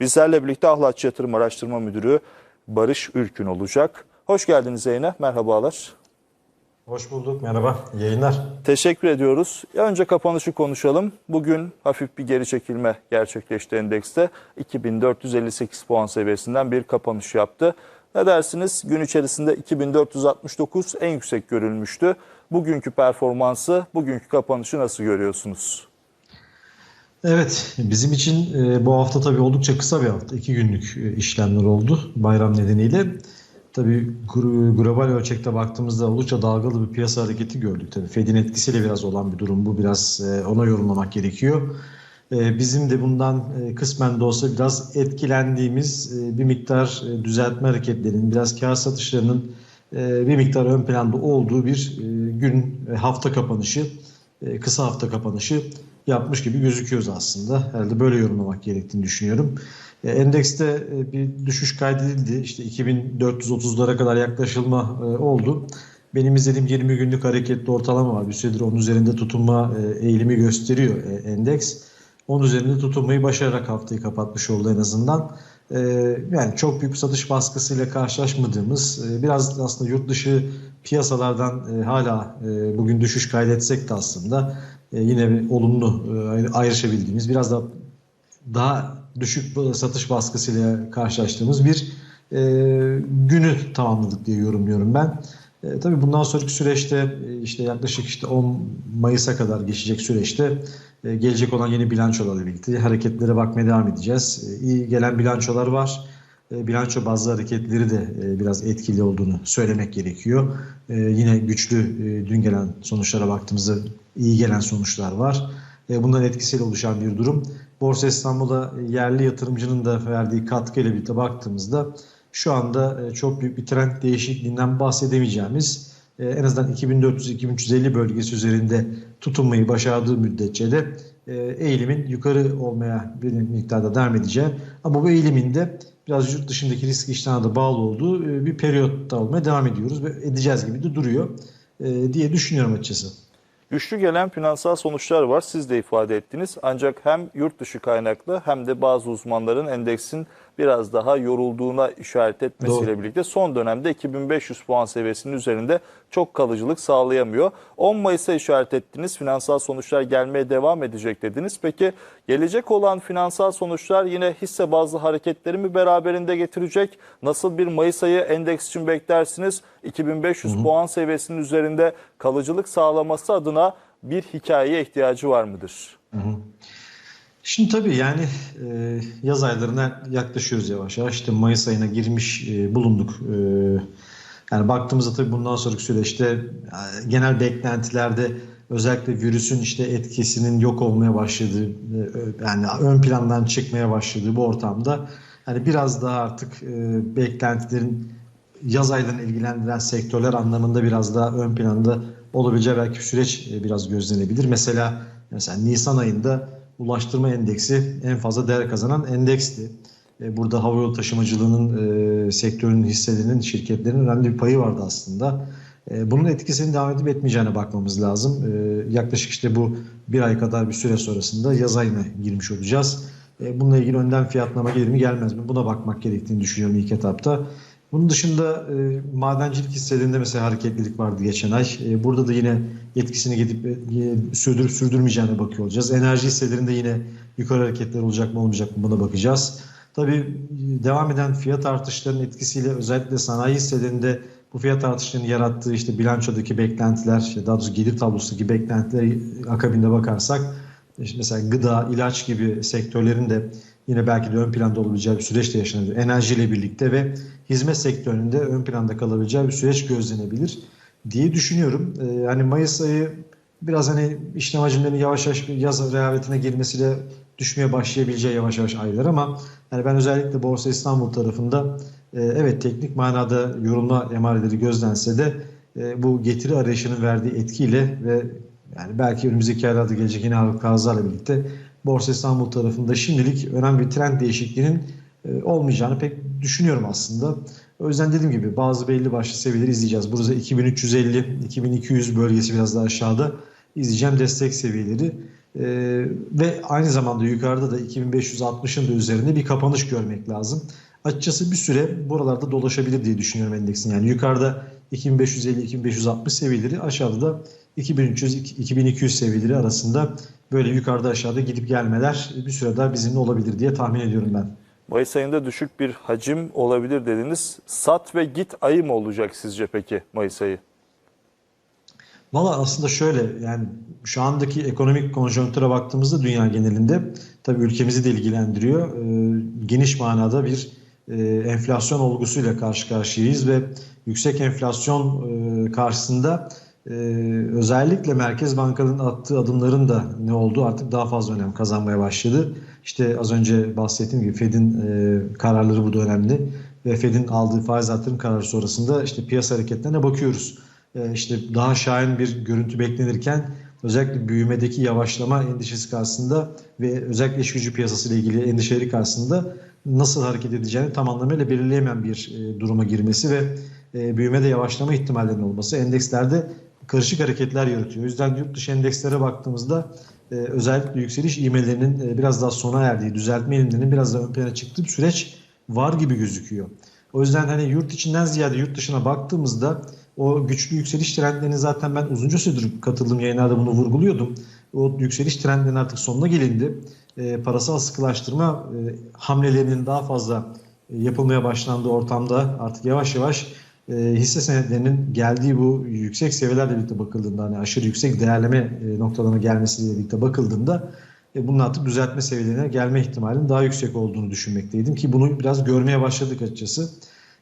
Bizlerle birlikte Ahlatçı Yatırım Araştırma Müdürü Barış Ürkün olacak. Hoş geldiniz yayına. Merhabalar. Hoş bulduk. Merhaba. Yayınlar. Teşekkür ediyoruz. Önce kapanışı konuşalım. Bugün hafif bir geri çekilme gerçekleşti endekste. 2458 puan seviyesinden bir kapanış yaptı. Ne dersiniz? Gün içerisinde 2469 en yüksek görülmüştü. Bugünkü performansı, bugünkü kapanışı nasıl görüyorsunuz? Evet, bizim için e, bu hafta tabii oldukça kısa bir hafta. İki günlük e, işlemler oldu bayram nedeniyle. Tabii global ölçekte baktığımızda oldukça dalgalı bir piyasa hareketi gördük. Tabii Fed'in etkisiyle biraz olan bir durum bu. Biraz e, ona yorumlamak gerekiyor. Bizim de bundan kısmen de olsa biraz etkilendiğimiz bir miktar düzeltme hareketlerinin, biraz kar satışlarının bir miktar ön planda olduğu bir gün, hafta kapanışı, kısa hafta kapanışı yapmış gibi gözüküyoruz aslında. Herhalde böyle yorumlamak gerektiğini düşünüyorum. E, Endekste e, bir düşüş kaydedildi. İşte 2430'lara kadar yaklaşılma e, oldu. Benim izlediğim 20 günlük hareketli ortalama var. Bir süredir onun üzerinde tutunma eğilimi gösteriyor endeks. Onun üzerinde tutunmayı başararak haftayı kapatmış oldu en azından. Yani çok büyük satış baskısıyla karşılaşmadığımız, biraz aslında yurt dışı piyasalardan hala bugün düşüş kaydetsek de aslında e, yine bir olumlu e, ayrışabildiğimiz, biraz da daha düşük satış baskısıyla karşılaştığımız bir e, günü tamamladık diye yorumluyorum ben. E, tabii bundan sonraki süreçte e, işte yaklaşık işte 10 Mayıs'a kadar geçecek süreçte e, gelecek olan yeni bilançolarla birlikte hareketlere bakmaya devam edeceğiz. E, iyi gelen bilançolar var. E, bilanço bazı hareketleri de e, biraz etkili olduğunu söylemek gerekiyor. E, yine güçlü e, dün gelen sonuçlara baktığımızda iyi gelen sonuçlar var. E, bunların etkisiyle oluşan bir durum. Borsa İstanbul'a yerli yatırımcının da verdiği katkıyla birlikte baktığımızda şu anda e, çok büyük bir trend değişikliğinden bahsedemeyeceğimiz e, en azından 2400-2350 bölgesi üzerinde tutunmayı başardığı müddetçe de eğilimin yukarı olmaya bir miktarda devam edeceği ama bu eğilimin de biraz yurt dışındaki risk iştahına da bağlı olduğu bir periyotta olmaya devam ediyoruz ve edeceğiz gibi de duruyor diye düşünüyorum açıkçası. Güçlü gelen finansal sonuçlar var. Siz de ifade ettiniz. Ancak hem yurt dışı kaynaklı hem de bazı uzmanların endeksin biraz daha yorulduğuna işaret etmesiyle Doğru. birlikte son dönemde 2500 puan seviyesinin üzerinde çok kalıcılık sağlayamıyor. 10 Mayıs'a işaret ettiniz. Finansal sonuçlar gelmeye devam edecek dediniz. Peki gelecek olan finansal sonuçlar yine hisse bazlı hareketleri mi beraberinde getirecek? Nasıl bir Mayıs ayı endeks için beklersiniz? 2500 puan seviyesinin üzerinde kalıcılık sağlaması adına bir hikayeye ihtiyacı var mıdır? Şimdi tabii yani e, yaz aylarına yaklaşıyoruz yavaş yavaş. İşte Mayıs ayına girmiş e, bulunduk. E, yani baktığımızda tabii bundan sonraki süreçte e, genel beklentilerde özellikle virüsün işte etkisinin yok olmaya başladığı, e, yani ön plandan çıkmaya başladığı bu ortamda hani biraz daha artık e, beklentilerin yaz aylarını ilgilendiren sektörler anlamında biraz daha ön planda olabileceği belki süreç e, biraz gözlenebilir. Mesela mesela Nisan ayında ulaştırma endeksi en fazla değer kazanan endeksti. E, Burada havayolu taşımacılığının e, sektörünün hisselerinin, şirketlerin önemli bir payı vardı aslında. E, Bunun etkisinin devam edip etmeyeceğine bakmamız lazım. E, Yaklaşık işte bu bir ay kadar bir süre sonrasında yaz ayına girmiş olacağız. E, Bununla ilgili önden fiyatlama gelir mi gelmez mi? Buna bakmak gerektiğini düşünüyorum ilk etapta. Bunun dışında e, madencilik hisselerinde mesela hareketlilik vardı geçen ay. E, burada da yine etkisini gidip e, sürdürüp sürdürmeyeceğine bakıyor olacağız. Enerji hisselerinde yine yukarı hareketler olacak mı olmayacak mı buna bakacağız. Tabii e, devam eden fiyat artışlarının etkisiyle özellikle sanayi hisselerinde bu fiyat artışlarının yarattığı işte bilançodaki beklentiler, işte daha doğrusu gelir tablosundaki beklentiler akabinde bakarsak işte mesela gıda, ilaç gibi sektörlerin de yine belki de ön planda olabileceği bir süreç de yaşanabilir. Enerjiyle birlikte ve hizmet sektöründe ön planda kalabileceği bir süreç gözlenebilir diye düşünüyorum. Ee, hani Mayıs ayı biraz hani işlem hacimlerinin yavaş yavaş bir yaz rehavetine girmesiyle düşmeye başlayabileceği yavaş yavaş aylar ama yani ben özellikle Borsa İstanbul tarafında e, evet teknik manada yorulma emareleri gözlense de e, bu getiri arayışının verdiği etkiyle ve yani belki önümüzdeki aylarda gelecek yine ağırlıklı birlikte Borsa İstanbul tarafında şimdilik önemli bir trend değişikliğinin e, olmayacağını pek düşünüyorum aslında. O yüzden dediğim gibi bazı belli başlı seviyeleri izleyeceğiz. Burada 2350, 2200 bölgesi biraz daha aşağıda izleyeceğim destek seviyeleri. E, ve aynı zamanda yukarıda da 2560'ın da üzerinde bir kapanış görmek lazım. Açıkçası bir süre buralarda dolaşabilir diye düşünüyorum endeksin. Yani yukarıda 2550-2560 seviyeleri aşağıda da 2300-2200 seviyeleri arasında böyle yukarıda aşağıda gidip gelmeler bir süre daha bizimle olabilir diye tahmin ediyorum ben. Mayıs ayında düşük bir hacim olabilir dediniz. Sat ve git ayı mı olacak sizce peki Mayıs ayı? Valla aslında şöyle yani şu andaki ekonomik konjonktüre baktığımızda dünya genelinde tabii ülkemizi de ilgilendiriyor. Ee, geniş manada bir e, enflasyon olgusuyla karşı karşıyayız ve yüksek enflasyon e, karşısında e, özellikle merkez bankalarının attığı adımların da ne olduğu artık daha fazla önem kazanmaya başladı. İşte az önce bahsettiğim gibi Fed'in e, kararları burada önemli ve Fed'in aldığı faiz artırım kararı sonrasında işte piyasa hareketlerine bakıyoruz. E, işte daha şahin bir görüntü beklenirken özellikle büyümedeki yavaşlama endişesi karşısında ve özellikle iş gücü piyasası ile ilgili endişeleri karşısında nasıl hareket edeceğini tam anlamıyla belirleyemeyen bir e, duruma girmesi ve e, büyümede yavaşlama ihtimallerinin olması endekslerde karışık hareketler yaratıyor. O yüzden yurt dışı endekslere baktığımızda e, özellikle yükseliş ivmelerinin e, biraz daha sona erdiği, düzeltme eğilimlerinin biraz daha ön plana çıktığı bir süreç var gibi gözüküyor. O yüzden hani yurt içinden ziyade yurt dışına baktığımızda o güçlü yükseliş trendlerini zaten ben uzunca süredir katıldığım yayınlarda bunu vurguluyordum. O yükseliş trendlerinin artık sonuna gelindi. E, parasal sıkılaştırma e, hamlelerinin daha fazla e, yapılmaya başlandığı ortamda artık yavaş yavaş e, hisse senetlerinin geldiği bu yüksek seviyelerle birlikte bakıldığında hani aşırı yüksek değerleme e, noktalarına gelmesiyle birlikte bakıldığında e, bunun artık düzeltme seviyelerine gelme ihtimalinin daha yüksek olduğunu düşünmekteydim ki bunu biraz görmeye başladık açıkçası.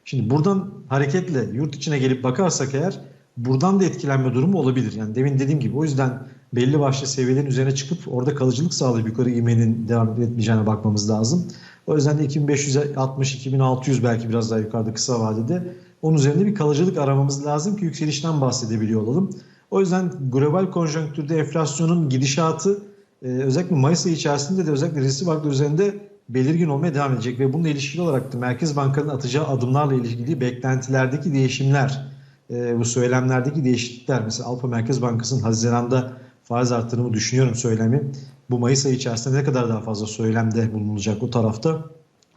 Şimdi buradan hareketle yurt içine gelip bakarsak eğer buradan da etkilenme durumu olabilir. Yani demin dediğim gibi o yüzden belli başlı seviyelerin üzerine çıkıp orada kalıcılık sağlayıp yukarı ivmenin devam etmeyeceğine bakmamız lazım. O yüzden de 2560-2600 belki biraz daha yukarıda kısa vadede onun üzerinde bir kalıcılık aramamız lazım ki yükselişten bahsedebiliyor olalım. O yüzden global konjonktürde enflasyonun gidişatı e, özellikle Mayıs ayı içerisinde de özellikle riskli varlıklar üzerinde belirgin olmaya devam edecek ve bununla ilişkili olarak da Merkez Bankalarının atacağı adımlarla ilgili beklentilerdeki değişimler, e, bu söylemlerdeki değişiklikler mesela Avrupa Merkez Bankası'nın Haziran'da faiz artırımı düşünüyorum söylemi bu Mayıs ayı içerisinde ne kadar daha fazla söylemde bulunacak o tarafta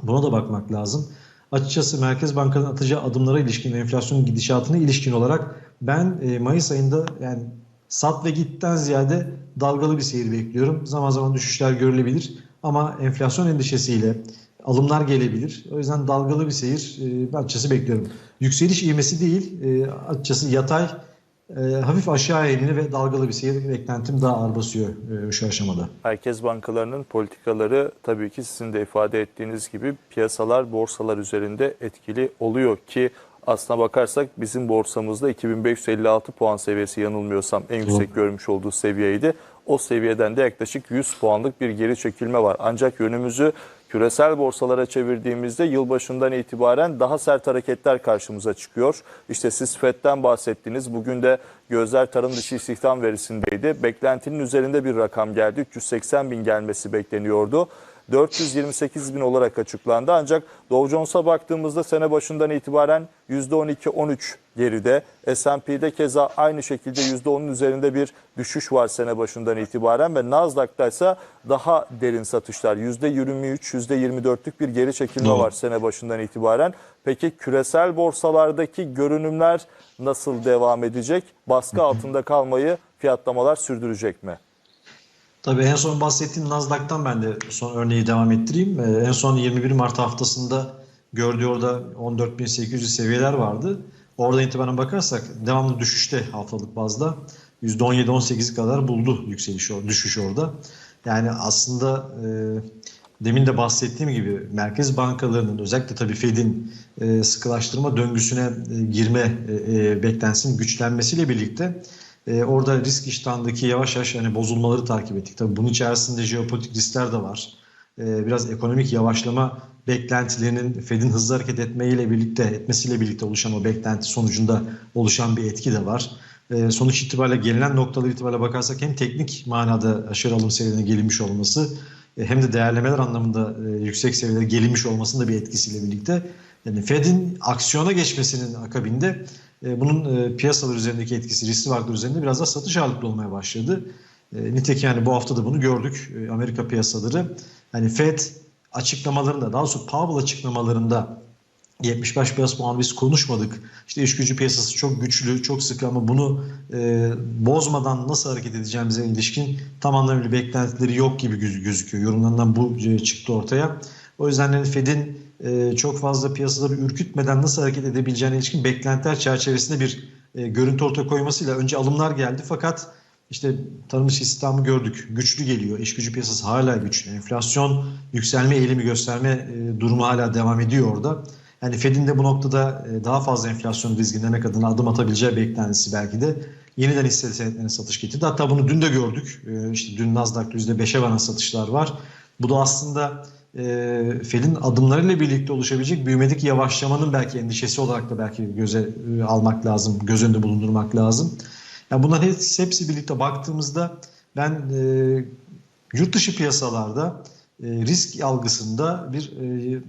buna da bakmak lazım. Açıkçası Merkez Bankası'nın atacağı adımlara ilişkin enflasyonun gidişatına ilişkin olarak ben e, Mayıs ayında yani sat ve gitten ziyade dalgalı bir seyir bekliyorum. Zaman zaman düşüşler görülebilir ama enflasyon endişesiyle alımlar gelebilir. O yüzden dalgalı bir seyir e, açıkçası bekliyorum. Yükseliş ivmesi değil, e, açıkçası yatay, e, hafif aşağı eğimli ve dalgalı bir seyir beklentim daha ağır basıyor e, şu aşamada. Merkez bankalarının politikaları tabii ki sizin de ifade ettiğiniz gibi piyasalar, borsalar üzerinde etkili oluyor ki aslına bakarsak bizim borsamızda 2556 puan seviyesi yanılmıyorsam en yüksek görmüş olduğu seviyeydi. O seviyeden de yaklaşık 100 puanlık bir geri çekilme var. Ancak yönümüzü küresel borsalara çevirdiğimizde yılbaşından itibaren daha sert hareketler karşımıza çıkıyor. İşte siz FED'den bahsettiniz. Bugün de gözler tarım dışı istihdam verisindeydi. Beklentinin üzerinde bir rakam geldi. 380 bin gelmesi bekleniyordu. 428 bin olarak açıklandı. Ancak Dow Jones'a baktığımızda sene başından itibaren %12-13 geride. S&P'de keza aynı şekilde %10'un üzerinde bir düşüş var sene başından itibaren ve Nasdaq'ta ise daha derin satışlar. %23, %24'lük bir geri çekilme Doğru. var sene başından itibaren. Peki küresel borsalardaki görünümler nasıl devam edecek? Baskı altında kalmayı fiyatlamalar sürdürecek mi? Tabii en son bahsettiğim Nasdaq'tan ben de son örneği devam ettireyim. Ee, en son 21 Mart haftasında gördüğü orada 14.800 seviyeler vardı. Oradan itibaren bakarsak devamlı düşüşte haftalık bazda %17-18 kadar buldu yükseliş, düşüş orada. Yani aslında e, demin de bahsettiğim gibi merkez bankalarının özellikle tabii Fed'in e, sıkılaştırma döngüsüne e, girme e, e, beklentisinin güçlenmesiyle birlikte e, orada risk iştahındaki yavaş yavaş hani bozulmaları takip ettik. Tabii bunun içerisinde jeopolitik riskler de var. E, biraz ekonomik yavaşlama beklentilerinin Fed'in hızlı hareket etmeyle birlikte etmesiyle birlikte oluşan o beklenti sonucunda oluşan bir etki de var. E, sonuç itibariyle gelinen noktalar itibariyle bakarsak hem teknik manada aşırı alım seviyelerine gelinmiş olması e, hem de değerlemeler anlamında e, yüksek seviyelere gelinmiş olmasının da bir etkisiyle birlikte yani Fed'in aksiyona geçmesinin akabinde e, bunun e, piyasalar üzerindeki etkisi riskli varlıklar üzerinde biraz daha satış ağırlıklı olmaya başladı. E, nitekim yani bu hafta da bunu gördük Amerika piyasaları. Hani Fed açıklamalarında daha doğrusu Powell açıklamalarında 75 bas puan biz konuşmadık. İşte iş gücü piyasası çok güçlü, çok sıkı ama bunu e, bozmadan nasıl hareket edeceğimize ilişkin tam anlamıyla beklentileri yok gibi göz- gözüküyor. Yorumlarından bu e, çıktı ortaya. O yüzden yani Fed'in e, çok fazla piyasada bir ürkütmeden nasıl hareket edebileceğine ilişkin beklentiler çerçevesinde bir e, görüntü ortaya koymasıyla önce alımlar geldi fakat işte tarım dışı istihdamı gördük. Güçlü geliyor. İş gücü piyasası hala güçlü. Enflasyon yükselme eğilimi gösterme e, durumu hala devam ediyor orada. Yani Fed'in de bu noktada e, daha fazla enflasyon riskinden adına adım atabileceği beklentisi belki de yeniden hisse senetlerine satış getirdi. Hatta bunu dün de gördük. E, İşte dün Nasdaq'ta %5'e varan satışlar var. Bu da aslında e, Fed'in adımlarıyla birlikte oluşabilecek büyümedeki yavaşlamanın belki endişesi olarak da belki göze e, almak lazım, göz önünde bulundurmak lazım. Yani bunların hepsi, hepsi birlikte baktığımızda ben e, yurt dışı piyasalarda e, risk algısında bir e,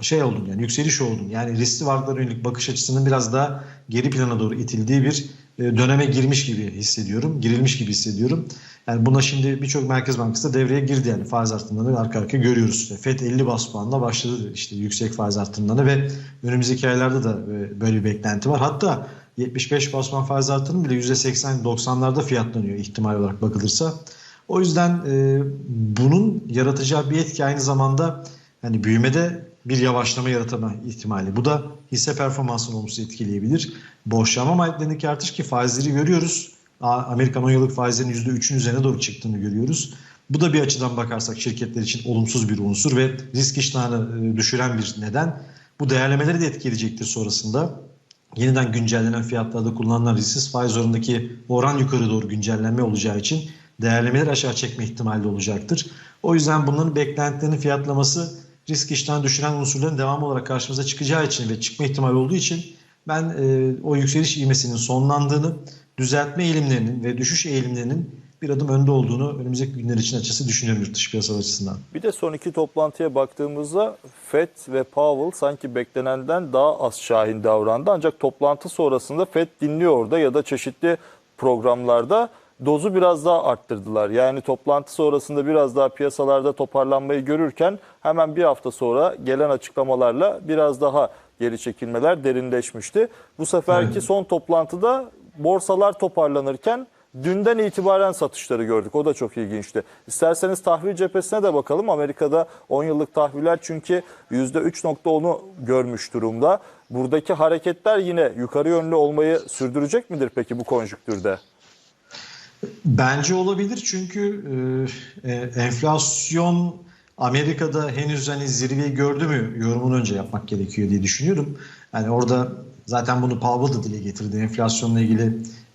şey oldum yani yükseliş oldum. Yani riskli varlıklara yönelik bakış açısının biraz daha geri plana doğru itildiği bir döneme girmiş gibi hissediyorum. Girilmiş gibi hissediyorum. Yani buna şimdi birçok Merkez Bankası da devreye girdi yani faiz artımlarını arka arkaya görüyoruz. FED 50 bas puanla başladı işte yüksek faiz artımlarını ve önümüzdeki aylarda da e, böyle bir beklenti var. Hatta 75 bas puan faiz artırımı bile %80-90'larda fiyatlanıyor ihtimal olarak bakılırsa. O yüzden e, bunun yaratacağı bir etki aynı zamanda hani büyümede bir yavaşlama yaratma ihtimali. Bu da hisse performansını olumsuz etkileyebilir. Borçlanma maliyetlerindeki artış ki faizleri görüyoruz. Amerikan 10 yıllık faizlerin %3'ün üzerine doğru çıktığını görüyoruz. Bu da bir açıdan bakarsak şirketler için olumsuz bir unsur ve risk iştahını e, düşüren bir neden. Bu değerlemeleri de etkileyecektir sonrasında yeniden güncellenen fiyatlarda kullanılan risksiz faiz oranındaki oran yukarı doğru güncellenme olacağı için değerlemeleri aşağı çekme ihtimali olacaktır. O yüzden bunların beklentilerinin fiyatlaması risk iştahını düşüren unsurların devamı olarak karşımıza çıkacağı için ve çıkma ihtimali olduğu için ben e, o yükseliş ivmesinin sonlandığını, düzeltme eğilimlerinin ve düşüş eğilimlerinin bir adım önde olduğunu önümüzdeki günler için açısı düşünüyorum yurt dışı piyasalar açısından. Bir de son iki toplantıya baktığımızda FED ve Powell sanki beklenenden daha az şahin davrandı. Ancak toplantı sonrasında FED dinliyor orada ya da çeşitli programlarda dozu biraz daha arttırdılar. Yani toplantı sonrasında biraz daha piyasalarda toparlanmayı görürken hemen bir hafta sonra gelen açıklamalarla biraz daha geri çekilmeler derinleşmişti. Bu seferki son toplantıda borsalar toparlanırken dünden itibaren satışları gördük. O da çok ilginçti. İsterseniz tahvil cephesine de bakalım. Amerika'da 10 yıllık tahviller çünkü %3.10'u görmüş durumda. Buradaki hareketler yine yukarı yönlü olmayı sürdürecek midir peki bu konjüktürde? Bence olabilir çünkü e, e, enflasyon Amerika'da henüz hani zirveyi gördü mü yorumunu önce yapmak gerekiyor diye düşünüyorum. Yani orada zaten bunu Powell da dile getirdi. Enflasyonla ilgili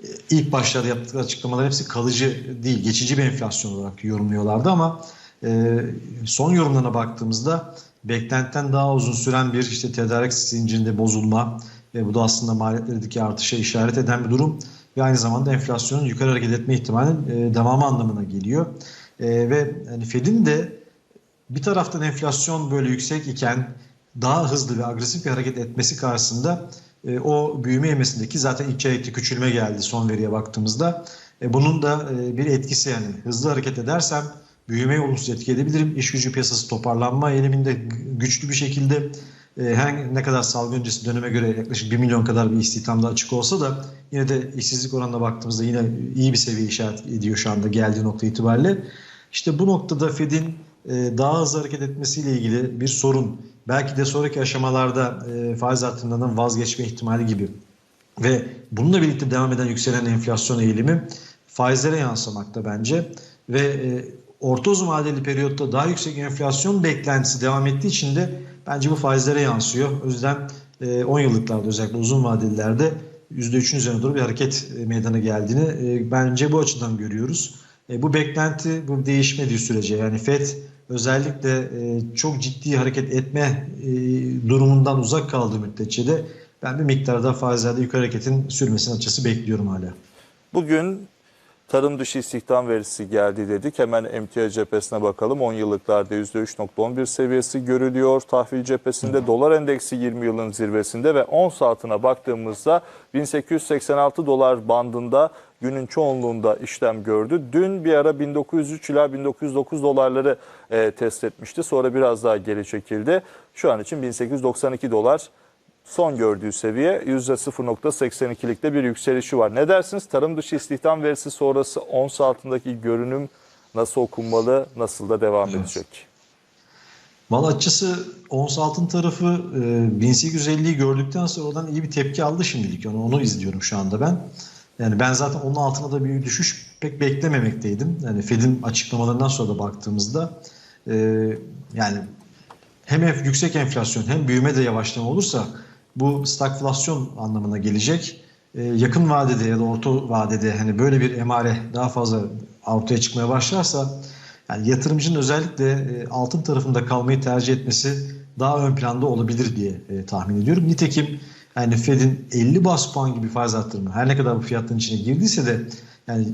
e, ilk başlarda yaptıkları açıklamalar hepsi kalıcı değil, geçici bir enflasyon olarak yorumluyorlardı ama e, son yorumlarına baktığımızda beklentiden daha uzun süren bir işte tedarik zincirinde bozulma ve bu da aslında maliyetlerdeki artışa işaret eden bir durum ve aynı zamanda enflasyonun yukarı hareket etme ihtimalinin e, devamı anlamına geliyor. E, ve hani Fed'in de bir taraftan enflasyon böyle yüksek iken daha hızlı ve agresif bir hareket etmesi karşısında e, o büyüme yemesindeki zaten ilk çeyrekte küçülme geldi son veriye baktığımızda. Bunun da bir etkisi yani hızlı hareket edersem büyümeyi olumsuz etki edebilirim. İş gücü piyasası toparlanma eğiliminde güçlü bir şekilde her ne kadar salgın öncesi döneme göre yaklaşık 1 milyon kadar bir istihdamda açık olsa da yine de işsizlik oranına baktığımızda yine iyi bir seviye işaret ediyor şu anda geldiği nokta itibariyle. İşte bu noktada Fed'in e, daha hızlı hareket etmesiyle ilgili bir sorun. Belki de sonraki aşamalarda e, faiz artımlarından vazgeçme ihtimali gibi. Ve bununla birlikte devam eden yükselen enflasyon eğilimi faizlere yansımakta bence. Ve e, orta uzun vadeli periyotta daha yüksek enflasyon beklentisi devam ettiği için de bence bu faizlere yansıyor. O yüzden e, 10 yıllıklarda özellikle uzun vadelilerde %3'ün üzerine doğru bir hareket e, meydana geldiğini e, bence bu açıdan görüyoruz. E, bu beklenti bu değişmediği sürece yani FED özellikle e, çok ciddi hareket etme e, durumundan uzak kaldığı müddetçe de ben bir miktarda faizlerde yukarı hareketin sürmesini açısı bekliyorum hala. Bugün tarım dışı istihdam verisi geldi dedik. Hemen emtia cephesine bakalım. 10 yıllıklarda %3.11 seviyesi görülüyor. Tahvil cephesinde dolar endeksi 20 yılın zirvesinde ve 10 saatine baktığımızda 1886 dolar bandında günün çoğunluğunda işlem gördü. Dün bir ara 1903 ila 1909 dolarları e, test etmişti. Sonra biraz daha geri çekildi. Şu an için 1892 dolar son gördüğü seviye %0.82'likte bir yükselişi var. Ne dersiniz? Tarım dışı istihdam verisi sonrası ons altındaki görünüm nasıl okunmalı, nasıl da devam Evet. edecek? Valla açıkçası ons altın tarafı e, 1850'yi gördükten sonra oradan iyi bir tepki aldı şimdilik. Onu, onu izliyorum şu anda ben. Yani ben zaten onun altına da bir düşüş pek beklememekteydim. Yani Fed'in açıklamalarından sonra da baktığımızda e, yani hem yüksek enflasyon hem büyüme de yavaşlama olursa bu stagflasyon anlamına gelecek. Ee, yakın vadede ya da orta vadede hani böyle bir emare daha fazla ortaya çıkmaya başlarsa yani yatırımcının özellikle e, altın tarafında kalmayı tercih etmesi daha ön planda olabilir diye e, tahmin ediyorum. Nitekim yani Fed'in 50 bas puan gibi faiz arttırımı her ne kadar bu fiyatların içine girdiyse de yani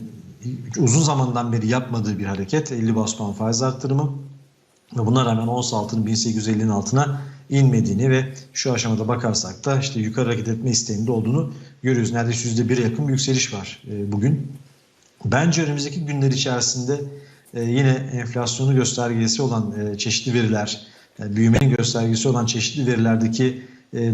uzun zamandan beri yapmadığı bir hareket 50 bas puan faiz arttırımı ve buna rağmen ons altının 1850'nin altına inmediğini ve şu aşamada bakarsak da işte yukarı hareket etme isteğinde olduğunu görüyoruz. Neredeyse %1'e yakın bir yükseliş var e, bugün. Bence önümüzdeki günler içerisinde e, yine enflasyonu göstergesi olan e, çeşitli veriler, büyümenin göstergesi olan çeşitli verilerdeki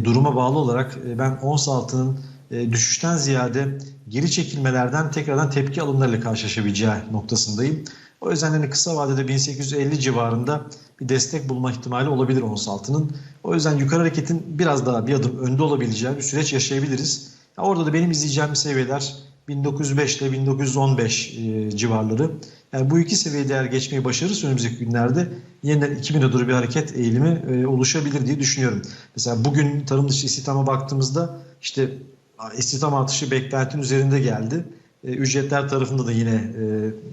duruma bağlı olarak ben ons altının düşüşten ziyade geri çekilmelerden tekrardan tepki alımlarıyla karşılaşabileceği noktasındayım. O yüzden hani kısa vadede 1850 civarında bir destek bulma ihtimali olabilir ons altının. O yüzden yukarı hareketin biraz daha bir adım önde olabileceği bir süreç yaşayabiliriz. Ya orada da benim izleyeceğim seviyeler 1905 ile 1915 e, civarları. Yani bu iki seviyeyi eğer geçmeyi başarırsa önümüzdeki günlerde yeniden 2000'e doğru bir hareket eğilimi e, oluşabilir diye düşünüyorum. Mesela bugün tarım dışı istihdama baktığımızda işte istihdam artışı beklentinin üzerinde geldi. E, ücretler tarafında da yine e,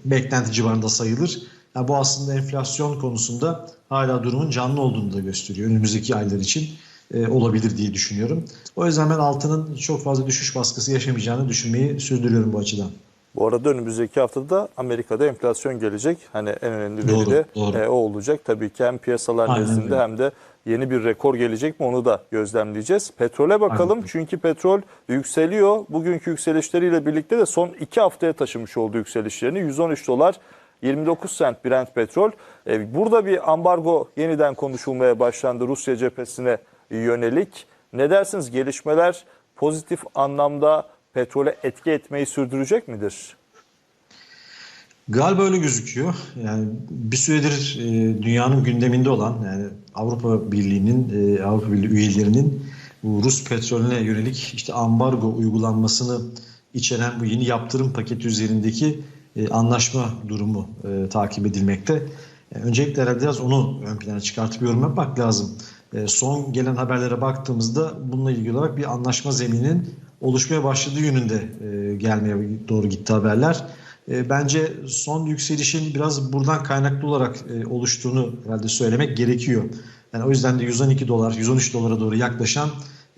beklenti civarında sayılır. Yani bu aslında enflasyon konusunda hala durumun canlı olduğunu da gösteriyor. Önümüzdeki aylar için e, olabilir diye düşünüyorum. O yüzden ben altının çok fazla düşüş baskısı yaşamayacağını düşünmeyi sürdürüyorum bu açıdan. Bu arada önümüzdeki haftada Amerika'da enflasyon gelecek. Hani en önemli veri Doğru, de doğru. e, o olacak. Tabii ki hem piyasalar Aynen nezdinde öyle. hem de yeni bir rekor gelecek mi onu da gözlemleyeceğiz. Petrole bakalım Aynen. çünkü petrol yükseliyor. Bugünkü yükselişleriyle birlikte de son iki haftaya taşımış olduğu yükselişlerini 113 dolar 29 sent Brent petrol. E, burada bir ambargo yeniden konuşulmaya başlandı Rusya cephesine yönelik. Ne dersiniz gelişmeler pozitif anlamda petrole etki etmeyi sürdürecek midir? Galiba öyle gözüküyor. Yani bir süredir e, dünyanın gündeminde olan yani Avrupa Birliği'nin e, Avrupa Birliği üyelerinin bu Rus petrolüne yönelik işte ambargo uygulanmasını içeren bu yeni yaptırım paketi üzerindeki e, anlaşma durumu e, takip edilmekte. E, öncelikle herhalde biraz onu ön plana çıkartıp yorum yapmak lazım. E, son gelen haberlere baktığımızda bununla ilgili olarak bir anlaşma zemininin oluşmaya başladığı yönünde e, gelmeye doğru gitti haberler. E, Bence son yükselişin biraz buradan kaynaklı olarak e, oluştuğunu herhalde söylemek gerekiyor. Yani o yüzden de 112 dolar, 113 dolara doğru yaklaşan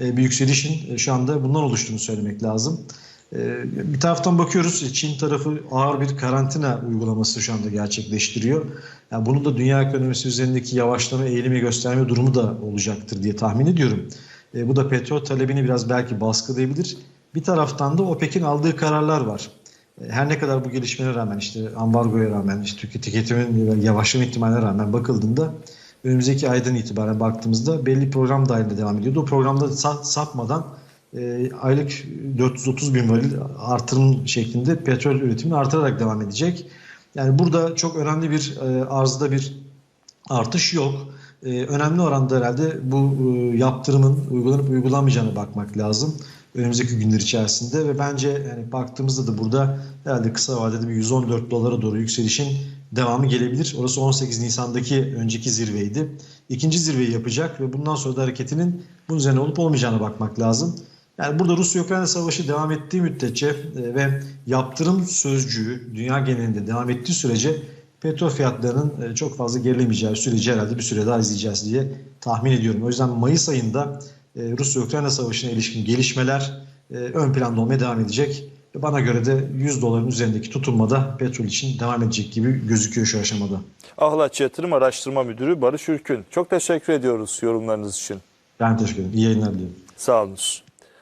e, bir yükselişin e, şu anda bundan oluştuğunu söylemek lazım. E, Bir taraftan bakıyoruz Çin tarafı ağır bir karantina uygulaması şu anda gerçekleştiriyor. Yani bunun da dünya ekonomisi üzerindeki yavaşlama eğilimi gösterme durumu da olacaktır diye tahmin ediyorum. E, Bu da petrol talebini biraz belki baskılayabilir. Bir taraftan da OPEC'in aldığı kararlar var. Her ne kadar bu gelişmelere rağmen işte ambargoya rağmen işte tüket- tüketimin yavaşlama ihtimaline rağmen bakıldığında önümüzdeki aydan itibaren baktığımızda belli program dahilinde devam ediyordu. O programda sat, satmadan e, aylık 430 bin varil artırım şeklinde petrol üretimini artırarak devam edecek. Yani burada çok önemli bir e, arzda bir artış yok. Ee, önemli oranda herhalde bu e, yaptırımın uygulanıp uygulanmayacağına bakmak lazım önümüzdeki günler içerisinde ve bence yani baktığımızda da burada herhalde kısa vadede bir 114 dolara doğru yükselişin devamı gelebilir. Orası 18 Nisan'daki önceki zirveydi. İkinci zirveyi yapacak ve bundan sonra da hareketinin bunun üzerine olup olmayacağına bakmak lazım. Yani burada Rusya-Ukrayna savaşı devam ettiği müddetçe e, ve yaptırım sözcüğü dünya genelinde devam ettiği sürece petrol fiyatlarının e, çok fazla gerilemeyeceği süreci herhalde bir süre daha izleyeceğiz diye tahmin ediyorum. O yüzden Mayıs ayında Rusya-Ukrayna savaşına ilişkin gelişmeler e, ön planda olmaya devam edecek. Ve Bana göre de 100 doların üzerindeki tutunmada petrol için devam edecek gibi gözüküyor şu aşamada. Ahlaç Yatırım Araştırma Müdürü Barış Ürkün. Çok teşekkür ediyoruz yorumlarınız için. Ben teşekkür ederim. İyi yayınlar diliyorum. Sağ olunuz.